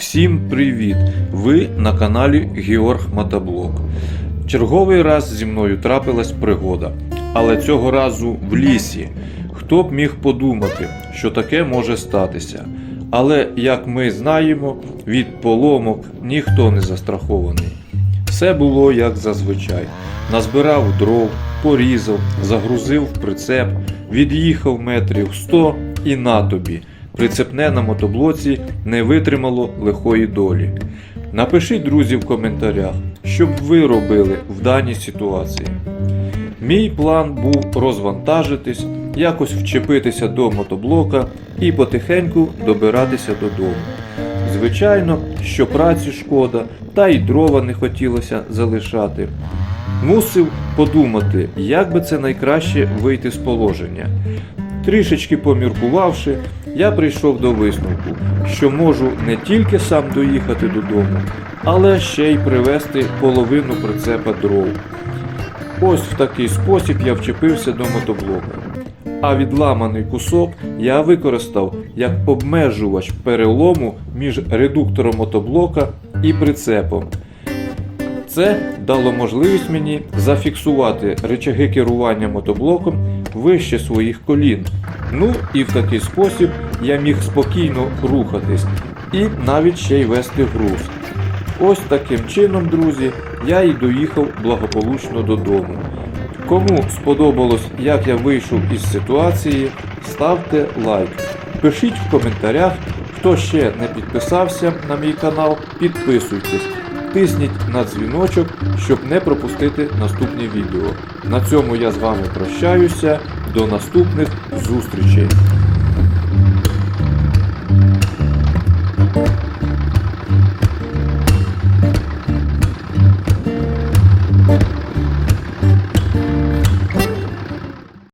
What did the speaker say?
Всім привіт! Ви на каналі Георг Мотоблок. Черговий раз зі мною трапилась пригода, але цього разу в лісі. Хто б міг подумати, що таке може статися. Але, як ми знаємо, від поломок ніхто не застрахований. Все було як зазвичай. Назбирав дров, порізав, загрузив в прицеп, від'їхав метрів 100 і на тобі. Прицепне на мотоблоці не витримало лихої долі. Напишіть, друзі, в коментарях, що б ви робили в даній ситуації. Мій план був розвантажитись, якось вчепитися до мотоблока і потихеньку добиратися додому. Звичайно, що праці шкода, та й дрова не хотілося залишати. Мусив подумати, як би це найкраще вийти з положення. Трішечки поміркувавши, я прийшов до висновку, що можу не тільки сам доїхати додому, але ще й привезти половину прицепа дров. Ось в такий спосіб я вчепився до мотоблока. А відламаний кусок я використав як обмежувач перелому між редуктором мотоблока і прицепом. Це дало можливість мені зафіксувати речаги керування мотоблоком вище своїх колін. Ну і в такий спосіб я міг спокійно рухатись і навіть ще й вести груз. Ось таким чином, друзі, я і доїхав благополучно додому. Кому сподобалось, як я вийшов із ситуації, ставте лайк. Пишіть в коментарях, хто ще не підписався на мій канал, підписуйтесь. Тисніть на дзвіночок, щоб не пропустити наступні відео. На цьому я з вами прощаюся. До наступних зустрічей.